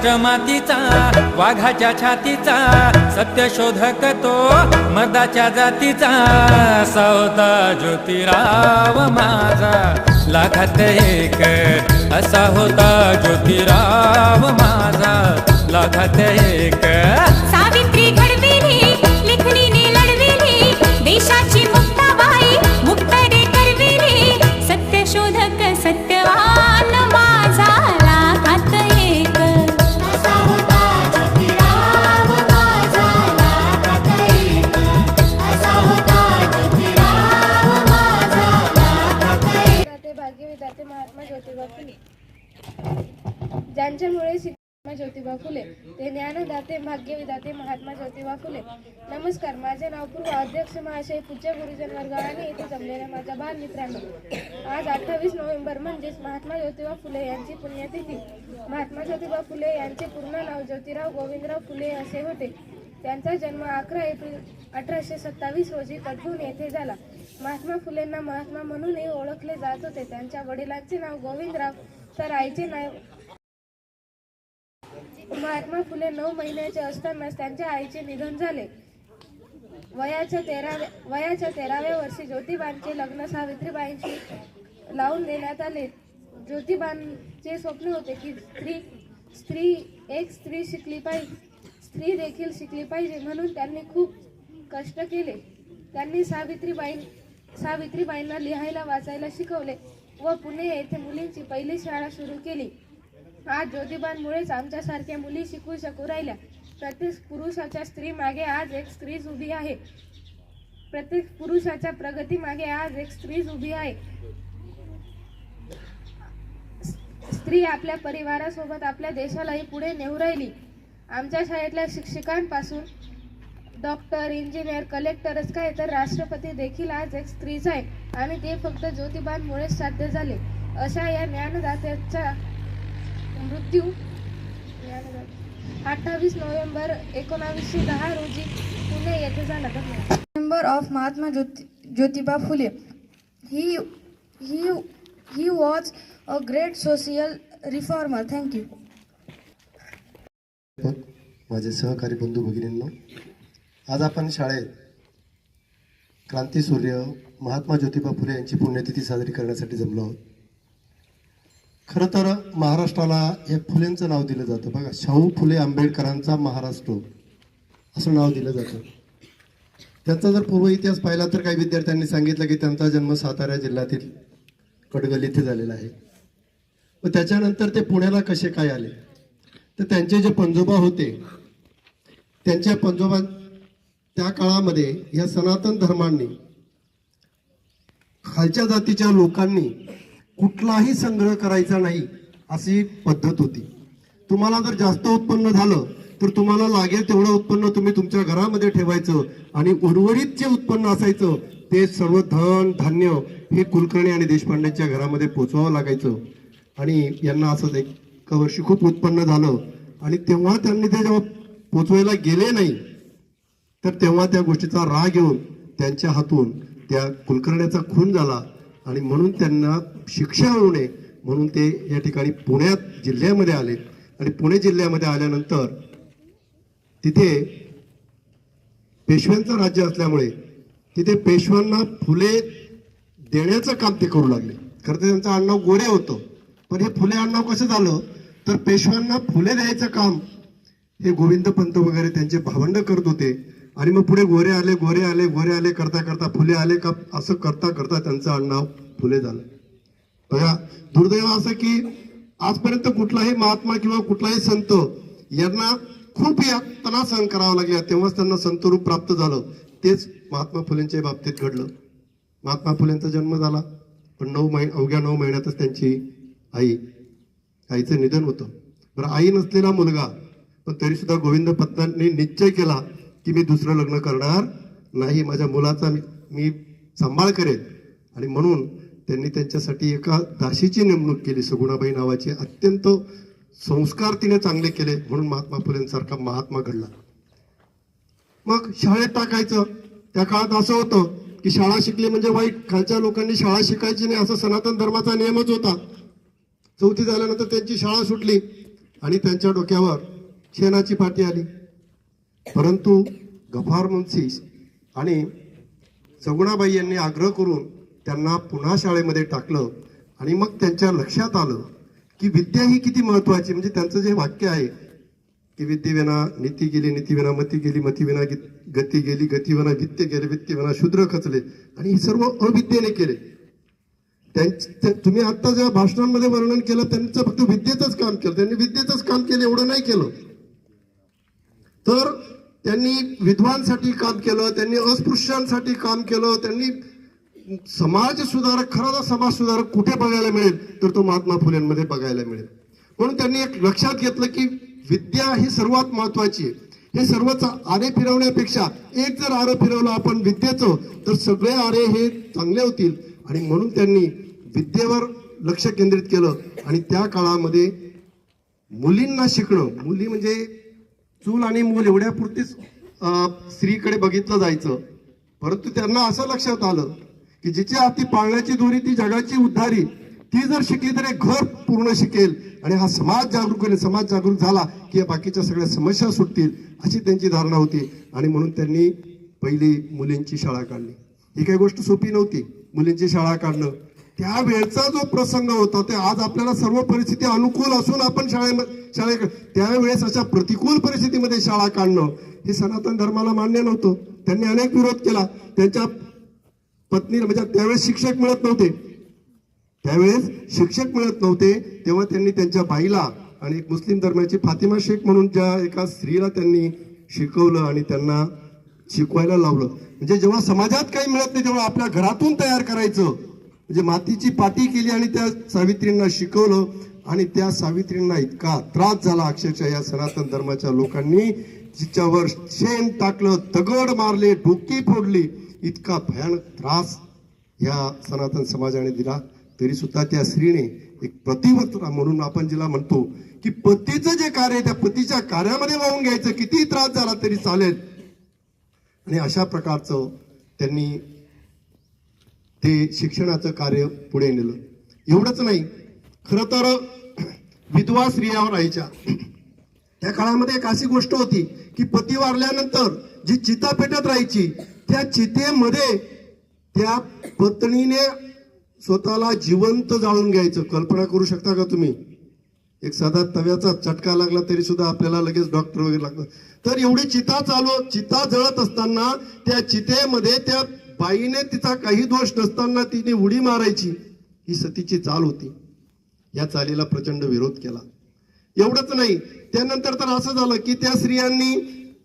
महाराष्ट्र मातीचा वाघाच्या छातीचा सत्यशोधक तो मर्दाच्या जातीचा. सौदा ज्योतिराव माझा लाखात एक असा होता ज्योतिराव माझा लाखात एक. सावित्री त्यांच्यामुळे श्रीमा महात्मा ज्योतिबा फुले ते ज्ञानदाते भाग्यविदाते महात्मा ज्योतिबा फुले. नमस्कार माझे नाव पूर्व अध्यक्ष महाशय पूज्य गुरुजन वर्ग आणि येथे जमलेल्या माझ्या बाल मित्रांनो. आज अठ्ठावीस नोव्हेंबर म्हणजेच महात्मा ज्योतिबा फुले यांची पुण्यतिथी. महात्मा ज्योतिबा फुले यांचे पूर्ण नाव ज्योतिराव गोविंदराव फुले असे होते. त्यांचा जन्म अकरा एप्रिल अठराशे सत्तावीस रोजी कठून येथे झाला. महात्मा फुलेंना महात्मा म्हणूनही ओळखले जात होते. त्यांच्या वडिलांचे नाव गोविंदराव तर आईचे नाव महात्मा फुले नऊ महिन्याचे असतानाच त्यांच्या आईचे निधन झाले. वयाच्या तेराव्या वयाच्या तेराव्या वर्षी ज्योतिबांचे लग्न सावित्रीबाईंशी लावून देण्यात आले. ज्योतिबांचे स्वप्न होते की स्त्री स्त्री एक स्त्री शिकली पाहिजे स्त्री देखील शिकली पाहिजे म्हणून त्यांनी खूप कष्ट केले. त्यांनी सावित्रीबाई सावित्रीबाईंना लिहायला वाचायला शिकवले व पुणे येथे मुलींची पहिली शाळा सुरू केली. आज ज्योतिबांमुळेच आमच्यासारख्या मुली शिकू शकू राहिल्या. प्रत्येक पुरुषाच्या स्त्री मागे आज एक स्त्रीच उभी आहे. प्रत्येक पुरुषाच्या प्रगती मागे आज एक स्त्रीच उभी आहे. स्त्री आपल्या परिवारासोबत आपल्या देशालाही पुढे नेऊ राहिली. आमच्या शाळेतल्या शिक्षकांपासून डॉक्टर इंजिनियर कलेक्टरच काय तर राष्ट्रपती देखील आज एक स्त्रीच आहे. आणि ते फक्त ज्योतिबांमुळेच साध्य झाले. अशा या ज्ञानदात्याच्या मृत्यू. अठ्ठावीस नोव्हेंबर एकोणावीसशे दहा रोजी पुणे येथे झाला धन्यवाद of Mahatma Jyoti Jyotiba Phule. He he he was a great social reformer thank you माझे सहकारी बंधू भगिनींनो आज आपण शाळेत क्रांतीसूर्य महात्मा ज्योतिबा फुले यांची पुण्यतिथी साजरी करण्यासाठी जमलो आहोत. खरं तर महाराष्ट्राला या फुलेंचं नाव दिलं जातं. बघा शाहू फुले आंबेडकरांचा महाराष्ट्र. असं नाव दिलं जातं. त्यांचा जर पूर्व इतिहास पाहिला तर काही विद्यार्थ्यांनी सांगितलं की त्यांचा जन्म सातारा जिल्ह्यातील कडगल इथे झालेला आहे. व त्याच्यानंतर ते पुण्याला कसे काय आले? तर त्यांचे जे पंजोबा होते त्यांच्या पंजोबा त्या काळामध्ये या सनातन धर्मांनी खालच्या जातीच्या लोकांनी कुठलाही संग्रह करायचा नाही अशी पद्धत होती. तुम्हाला जर जास्त उत्पन्न झालं तर तुम्हाला लागेल तेवढं उत्पन्न तुम्ही तुमच्या घरामध्ये ठेवायचं आणि उर्वरित जे उत्पन्न असायचं ते सर्व धन धान्य हे कुलकर्णी आणि देशपांडेच्या घरामध्ये पोचवावं लागायचं. आणि यांना असं एक वर्षी खूप उत्पन्न झालं. आणि तेव्हा त्यांनी ते जेव्हा पोचवायला गेले नाही तर तेव्हा त्या गोष्टीचा राग येऊन त्यांच्या हातून त्या कुलकर्ण्याचा खून झाला. आणि म्हणून त्यांना शिक्षा होऊ नये म्हणून ते या ठिकाणी पुण्यात जिल्ह्यामध्ये आले. आणि पुणे जिल्ह्यामध्ये आल्यानंतर तिथे पेशव्यांचं राज्य असल्यामुळे तिथे पेशव्यांना फुले देण्याचं काम ते करू लागले. खरं तर त्यांचं आडनाव गोरे होतं. पण हे फुले आडनाव कसं झालं? तर पेशव्यांना फुले द्यायचं काम हे गोविंद पंत वगैरे त्यांचे भावंड करत होते. आणि मग पुढे गोरे आले गोरे आले गोरे आले करता करता फुले आले का? असं करता करता त्यांचं आडनाव फुले झालं. बघा दुर्दैव असं की आजपर्यंत कुठलाही महात्मा किंवा कुठलाही संत यांना खूप यातना सहन करावा लागला तेव्हाच त्यांना संत रूप प्राप्त झालं. तेच महात्मा फुलेंच्या बाबतीत घडलं. महात्मा फुलेंचा जन्म झाला. पण नऊ महिने अवघ्या नऊ महिन्यातच त्यांची आई आईचं निधन होतं. बरं आई नसलेला मुलगा पण तरीसुद्धा गोविंद पत्नांनी निश्चय केला की मी दुसरं लग्न करणार नाही माझ्या मुलाचा मी मी सांभाळ करेन. आणि म्हणून त्यांनी त्यांच्यासाठी एका दाशीची नेमणूक केली. सगुणाबाई नावाची अत्यंत संस्कार तिने चांगले केले म्हणून महात्मा फुलेंसारखा महात्मा घडला. मग शाळेत टाकायचं. त्या काळात असं होतं की शाळा शिकली म्हणजे वाईट. खालच्या लोकांनी शाळा शिकायची नाही असं सनातन धर्माचा नियमच होता. चौथी झाल्यानंतर त्यांची शाळा सुटली आणि त्यांच्या डोक्यावर शेणाची पाठी आली. परंतु गफार मुन्सी आणि सगुणाबाई यांनी आग्रह करून त्यांना पुन्हा शाळेमध्ये टाकलं आणि मग त्यांच्या लक्षात आलं की विद्या ही किती महत्वाची म्हणजे त्यांचं जे वाक्य आहे की विद्येविना नीती गेली नीतीविना मती गेली मतीविना गती गेली गतीविना वित्त गेले वित्तविना शूद्र खचले आणि हे सर्व अविद्येने केले. त्यांचे तुम्ही आत्ता ज्या भाषणांमध्ये वर्णन केलं त्यांचं फक्त विद्येचंच काम केलं त्यांनी विद्येचंच काम केलं एवढं नाही केलं. तर त्यांनी विधवांसाठी काम केलं त्यांनी अस्पृश्यांसाठी काम केलं त्यांनी समाज सुधारक खरा समाज सुधारक कुठे बघायला मिळेल तर तो महात्मा फुलेंमध्ये बघायला मिळेल. म्हणून त्यांनी एक लक्षात घेतलं की विद्या ही सर्वात महत्वाची आहे. हे सर्वच आरे फिरवण्यापेक्षा एक जर आरे फिरवलं आपण विद्येचं तर सगळे आरे हे चांगले होतील. आणि म्हणून त्यांनी विद्येवर लक्ष केंद्रित केलं. आणि त्या काळामध्ये मुलींना शिकणं मुली म्हणजे चूल आणि मूल एवढ्यापुरतीच स्त्रीकडे बघितलं जायचं. परंतु त्यांना असं लक्षात आलं की जिच्या हाती पाळण्याची दोरी ती जगाची उद्धारी ती जर शिकली तर एक घर पूर्ण शिकेल आणि हा समाज जागरूक आणि समाज जागरूक झाला की या बाकीच्या सगळ्या समस्या सुटतील अशी त्यांची धारणा होती आणि म्हणून त्यांनी पहिली मुलींची शाळा काढली. ही काही गोष्ट सोपी नव्हती. मुलींची शाळा काढणं त्यावेळचा जो प्रसंग होता ते आज आपल्याला सर्व परिस्थिती अनुकूल असून आपण शाळेमध्ये शाळेकडे त्यावेळेस अशा प्रतिकूल परिस्थितीमध्ये शाळा काढणं हे सनातन धर्माला मान्य नव्हतं. त्यांनी अनेक विरोध केला. त्यांच्या पत्नीला म्हणजे त्यावेळेस शिक्षक मिळत नव्हते. त्यावेळेस शिक्षक मिळत नव्हते. तेव्हा त्यांनी त्यांच्या बाईला आणि एक मुस्लिम धर्माची फातिमा शेख म्हणून ज्या एका स्त्रीला त्यांनी शिकवलं आणि त्यांना शिकवायला लावलं. म्हणजे जेव्हा समाजात काही मिळत नाही तेव्हा आपल्या घरातून तयार करायचं. म्हणजे मातीची पाटी केली आणि त्या सावित्रींना शिकवलं आणि त्या सावित्रींना इतका त्रास झाला अक्षरशः या सनातन धर्माच्या लोकांनी. जिच्यावर शेण टाकलं दगड मारले डोकी फोडली. इतका भयानक त्रास या सनातन समाजाने दिला. तरी सुद्धा त्या स्त्रीने एक प्रतिवत्रा म्हणून आपण जिला म्हणतो की पतीचं जे कार्य आहे त्या पतीच्या कार्यामध्ये वाहून घ्यायचं. किती त्रास झाला तरी चालेल. आणि अशा प्रकारचं त्यांनी ते शिक्षणाचं कार्य पुढे नेलं. एवढंच नाही खरं तर विधवा स्त्रिया राहायच्या त्या काळामध्ये एक अशी गोष्ट होती की पती वारल्यानंतर जी चिता पेटत राहायची त्या चितेमध्ये त्या पत्नीने स्वतःला जिवंत जाळून घ्यायचं. कल्पना करू शकता का तुम्ही? एक साधा तव्याचा चटका लागला तरी सुद्धा आपल्याला लगेच डॉक्टर वगैरे लागतं तर एवढी चिता चालू चिता जळत असताना त्या चितेमध्ये त्या बाईने तिचा काही दोष नसताना तिने उडी मारायची. ही सतीची चाल होती. या चालीला प्रचंड विरोध केला. एवढंच नाही त्यानंतर तर असं झालं की त्या स्त्रियांनी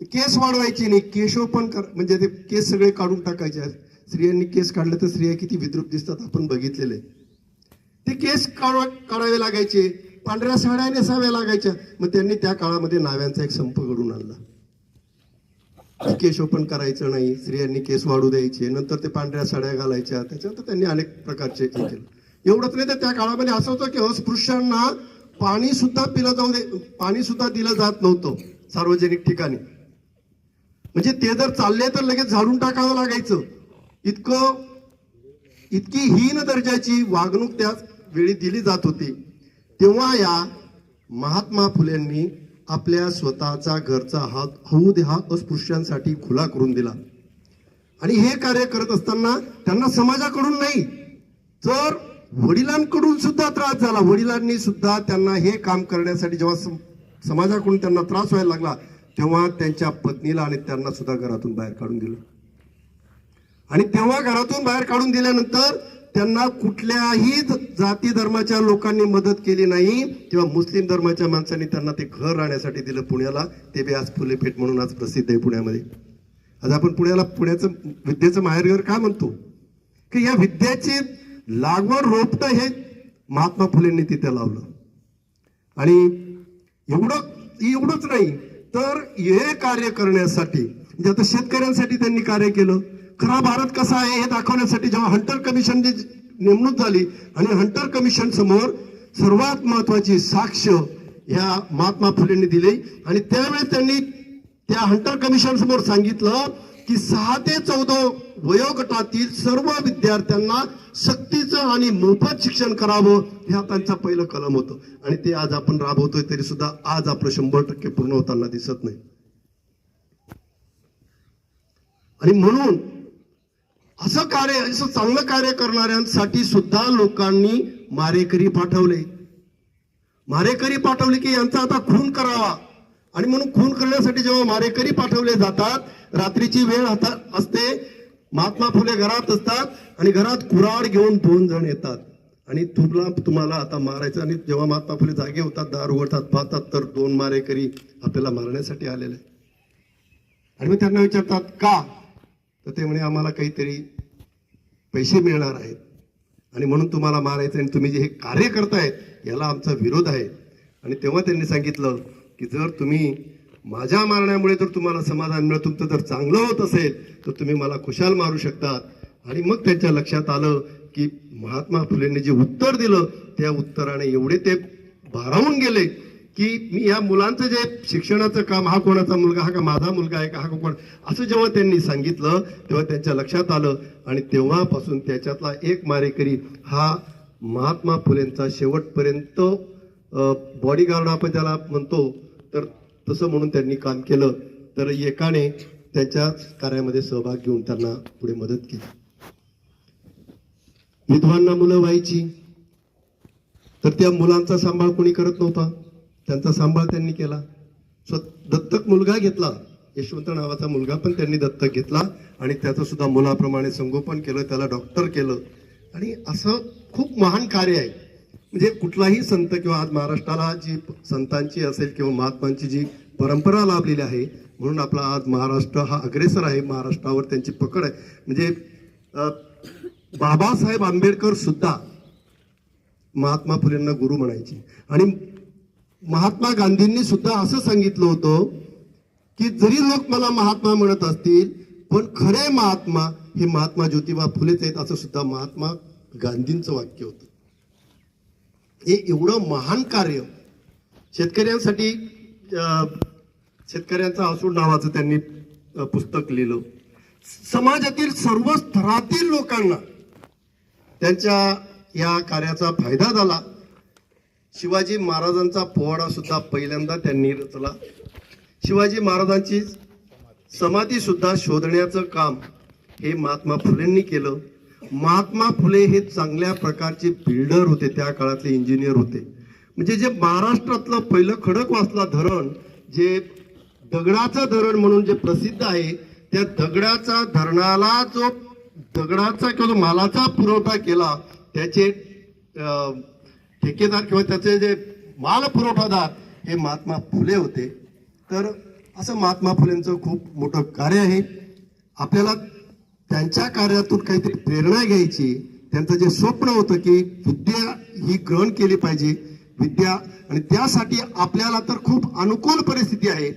केस वाढवायची नाही केशोपण कर म्हणजे ते केस सगळे काढून टाकायचे. स्त्रियांनी केस काढले तर स्त्रिया किती विद्रूप दिसतात आपण बघितलेले. ते केस काढा काढावे लागायचे. पांढऱ्या साड्या नेसाव्या लागायच्या. मग त्यांनी त्या काळामध्ये नाव्यांचा एक संप घडून आणला. केश ओपन करायचं नाही. स्त्रियांनी केस वाढू द्यायचे. नंतर ते पांढऱ्या साड्या घालायच्या. त्याच्यानंतर त्यांनी अनेक प्रकारचे हे केलं. एवढंच नाही तर त्या काळामध्ये असं होतं की अस्पृश्यांना पाणी सुद्धा पिलं जाऊ दे पाणी सुद्धा दिलं जात नव्हतं सार्वजनिक ठिकाणी. म्हणजे ते जर चालले तर लगेच झाडून टाकावं लागायचं. इतकं इतकी हीन दर्जाची वागणूक त्या वेळी दिली जात होती. तेव्हा या महात्मा फुलेंनी आपल्या स्वतःचा घरचा हात हौद हा अस्पृश्यांसाठी खुला करून दिला. आणि हे कार्य करत असताना त्यांना समाजाकडून नाही तर वडिलांकडून सुद्धा त्रास झाला. वडिलांनी सुद्धा त्यांना हे काम करण्यासाठी जेव्हा सम- समाजाकडून त्यांना त्रास व्हायला लागला तेव्हा त्यांच्या पत्नीला आणि त्यांना सुद्धा घरातून बाहेर काढून दिलं. आणि तेव्हा घरातून बाहेर काढून दिल्यानंतर त्यांना कुठल्याही जाती धर्माच्या लोकांनी मदत केली नाही तेव्हा मुस्लिम धर्माच्या माणसांनी त्यांना ते घर राहण्यासाठी दिलं पुण्याला. ते बी आज फुले पेठ म्हणून आज प्रसिद्ध आहे पुण्यामध्ये. आज आपण पुण्याला पुण्याचं विद्येचं माहेरघर का म्हणतो? की या विद्याची लागवड रोपटं हे महात्मा फुलेंनी तिथे लावलं. आणि एवढं एवढंच नाही तर हे कार्य करण्यासाठी म्हणजे आता शेतकऱ्यांसाठी त्यांनी कार्य केलं. खरा भारत कसा आहे हे दाखवण्यासाठी जेव्हा हंटर कमिशनची नेमणूक झाली आणि हंटर कमिशन समोर सर्वात महत्वाची साक्ष या महात्मा फुलेंनी दिली आणि त्यावेळेस त्यांनी त्या हंटर कमिशन समोर सांगितलं की सहा ते चौदा वयोगटातील सर्व विद्यार्थ्यांना सक्तीचं आणि मोफत शिक्षण करावं हे त्यांचा पहिलं कलम होतं. आणि ते आज आपण राबवतोय तरी सुद्धा आज आपलं शंभर टक्के पूर्ण होताना दिसत नाही. आणि म्हणून असं कार्य असं चांगलं कार्य करणाऱ्यांसाठी सुद्धा लोकांनी मारेकरी पाठवले. मारेकरी पाठवले की यांचा आता खून करावा. आणि म्हणून खून करण्यासाठी जेव्हा मारेकरी पाठवले जातात रात्रीची वेळ हातात असते महात्मा फुले घरात असतात आणि घरात कुराड घेऊन दोन जण येतात. आणि तुला तुम्हाला आता मारायचं आणि जेव्हा महात्मा फुले जागे होतात दार उघडतात पाहतात तर दोन मारेकरी आपल्याला मारण्यासाठी आलेले आणि मग त्यांना विचारतात का? तर ते म्हणे आम्हाला काहीतरी पैसे मिळणार आहेत. आणि म्हणून तुम्हाला मारायचं आणि तुम्ही जे हे कार्य करताय याला आमचा विरोध आहे. आणि तेव्हा त्यांनी सांगितलं की जर तुम्ही माझ्या मारण्यामुळे जर तुम्हाला समाधान मिळत तुमचं जर चांगलं होत असेल तर तुम्ही मला खुशाल मारू शकतात. आणि मग त्यांच्या लक्षात आलं की महात्मा फुलेंनी जे उत्तर दिलं त्या उत्तराने एवढे ते भारावून गेले की मी या मुलांचं जे शिक्षणाचं काम हा कोणाचा मुलगा हा का माझा मुलगा आहे का हा कोण? असं जेव्हा त्यांनी सांगितलं तेव्हा त्यांच्या लक्षात आलं आणि तेव्हापासून त्याच्यातला एक मारेकरी हा महात्मा फुलेंचा शेवटपर्यंत बॉडीगार्ड आपण त्याला म्हणतो तर तसं म्हणून त्यांनी काम केलं. तर एकाने त्यांच्या कार्यामध्ये सहभाग घेऊन त्यांना पुढे मदत केली. विधवांना मुलं व्हायची. तर त्या मुलांचा सांभाळ कोणी करत नव्हता. त्यांचा सांभाळ त्यांनी केला. स्व दत्तक मुलगा घेतला. यशवंत नावाचा मुलगा पण त्यांनी दत्तक घेतला आणि त्याचं सुद्धा मुलाप्रमाणे संगोपन केलं त्याला डॉक्टर केलं. आणि असं खूप महान कार्य आहे. म्हणजे कुठलाही संत किंवा आज महाराष्ट्राला जी संतांची असेल किंवा महात्मांची जी परंपरा लाभलेली आहे म्हणून आपला आज महाराष्ट्र हा अग्रेसर आहे. महाराष्ट्रावर त्यांची पकड आहे. म्हणजे बाबासाहेब आंबेडकर सुद्धा महात्मा फुलेंना गुरु म्हणायचे. आणि महात्मा गांधींनी सुद्धा असं सांगितलं होतं की जरी लोक मला महात्मा म्हणत असतील पण खरे महात्मा हे महात्मा ज्योतिबा फुलेच आहेत असं सुद्धा महात्मा गांधींचं वाक्य होतं. हे एवढं महान कार्य शेतकऱ्यांसाठी शेतकऱ्यांचं शेतकऱ्यांचा असूड नावाचं त्यांनी पुस्तक लिहिलं. समाजातील सर्व स्तरातील लोकांना त्यांच्या या कार्याचा फायदा झाला. शिवाजी महाराजांचा पोवाडा सुद्धा पहिल्यांदा त्यांनी रचला. शिवाजी महाराजांची समाधी सुद्धा शोधण्याचं काम हे महात्मा फुलेंनी केलं. महात्मा फुले हे चांगल्या प्रकारचे बिल्डर होते त्या काळातले इंजिनियर होते. म्हणजे जे महाराष्ट्रातलं पहिलं खडकवासला धरण जे दगडाचं धरण म्हणून जे प्रसिद्ध आहे त्या दगडाचा धरणाला जो दगडाचा किंवा मालाचा पुरवठा केला त्याचे ठेकेदार किंवा त्याचे जे माल पुरवठादार हे महात्मा फुले होते. तर असं महात्मा फुलेंचं खूप मोठं कार्य आहे. आपल्याला त्यांच्या कार्यातून काहीतरी प्रेरणा घ्यायची. त्यांचं जे स्वप्न होतं की विद्या ही ग्रहण केली पाहिजे. विद्या आणि त्यासाठी आपल्याला तर खूप अनुकूल परिस्थिती आहे.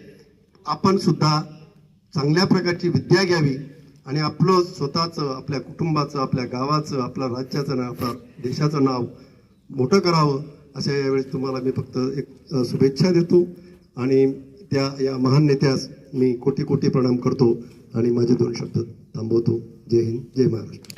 आपण सुद्धा चांगल्या प्रकारची विद्या घ्यावी आणि आपलं स्वतःचं आपल्या कुटुंबाचं आपल्या गावाचं आपल्या राज्याचं नाव आपल्या देशाचं नाव मोठं करावं अशा यावेळेस तुम्हाला मी फक्त एक शुभेच्छा देतो आणि त्या या महान नेत्यास मी कोटी कोटी प्रणाम करतो आणि माझे दोन शब्द थांबवतो. जय हिंद जय महाराष्ट्र.